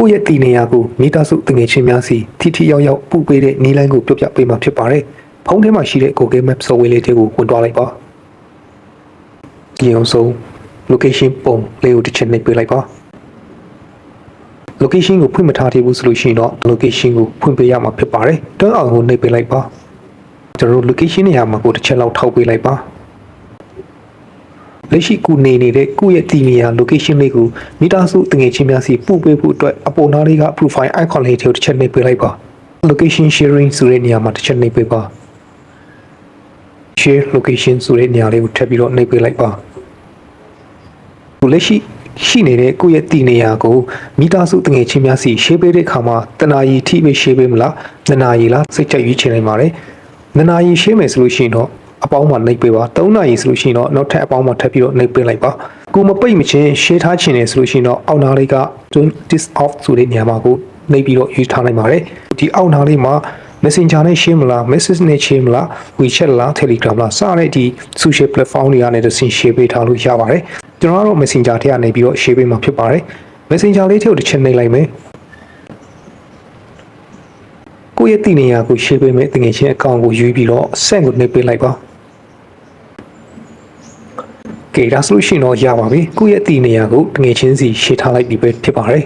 ကိုယ့်ရဲ့တည်နေရာကိုမိသားစုတငယ်ချင်းများစီထိထိရောက်ရောက်ပို့ပေးတဲ့နည်းလမ်းကိုပြောပြပေးမှာဖြစ်ပါတယ်။ဖုန်းထဲမှာရှိတဲ့ Google Maps software လေးတွေကိုဝင်သွားလိုက်ပါ။ဒီအောင်ဆုံး location ပုံလေးကိုတစ်ချက်နှိပ်ပေးလိုက်ပါ။ location ကိုဖွင့်မထားသေးဘူးဆိုလို့ရှိရင်တော့ location ကိုဖွင့်ပေးရမှာဖြစ်ပါတယ်။တွန်းအောင်ကိုနှိပ်ပေးလိုက်ပါ။ကျွန်တော်တို့ location နေရာမှာကိုတစ်ချက်လောက်ထောက်ပေးလိုက်ပါ။ လက်ရှိကူနေနေတဲ့ကိုယ့်ရဲ့တည်နေရာ location လေးကိုမိသားစုတငယ်ချင်းများစီပို့ပေးဖို့အတွက်အပေါ်နားလေးက profile icon လေးကိုတစ်ချက်နှိပ်ပေးလိုက်ပါ location sharing ဆိုတဲ့နေရာမှာတစ်ချက်နှိပ်ပေးပါ share location ဆိုတဲ့နေရာလေးကိုထပ်ပြီးတော့နှိပ်ပေးလိုက်ပါခုလက်ရှိရှိနေတဲ့ကိုယ့်ရဲ့တည်နေရာကိုမိသားစုတငယ်ချင်းများစီ share ပေးတဲ့အခါမှာတနာရီထိပဲ share ပေးမလားနနာရီလားစိတ်ချက်ရွေးချယ်နိုင်ပါတယ်နနာရီ share မယ်ဆိုလို့ရှိရင်တော့ အပေါင်းမှာနှိပ်ပေးပါ3နာရီဆိုလို့ရှိရင်တော့နောက်ထပ်အပေါင်းမှာထပ်ပြီးတော့နှိပ်ပေးလိုက်ပါကိုမပိတ်မချင်း share ထားချင်တယ်ဆိုလို့ရှိရင်တော့အောက်နားလေးက don't this off ဆိုတဲ့နေရာမှာကိုနှိပ်ပြီးတော့ယူထားနိုင်ပါတယ်ဒီအောက်နားလေးမှာ Messenger နဲ့ share မလား message နဲ့ share မလား WeChat လား Telegram လားစတဲ့ဒီ social platform တွေကနေတစ်ဆင့် share ပေးထားလို့ရပါတယ်ကျွန်တော်ကတော့ Messenger ထဲကနေပြီးတော့ share ပေးမှာဖြစ်ပါတယ် Messenger လေးထဲကိုတစ်ချက်နှိပ်လိုက်မယ်ကိုယ့်ရဲ့တည်နေရာကို share ပေးမယ်တကယ်ချင်းအကောင့်ကိုယူပြီးတော့ send ကိုနှိပ်ပေးလိုက်ပါ ကဲဒါဆိုလို့ရှိရင်တော့ရပါပြီကိုယ့်ရဲ့တည်နေရာကိုတကယ်ချင်းစီ share ထားလိုက်ပြီးပဲဖြစ်ပါတယ်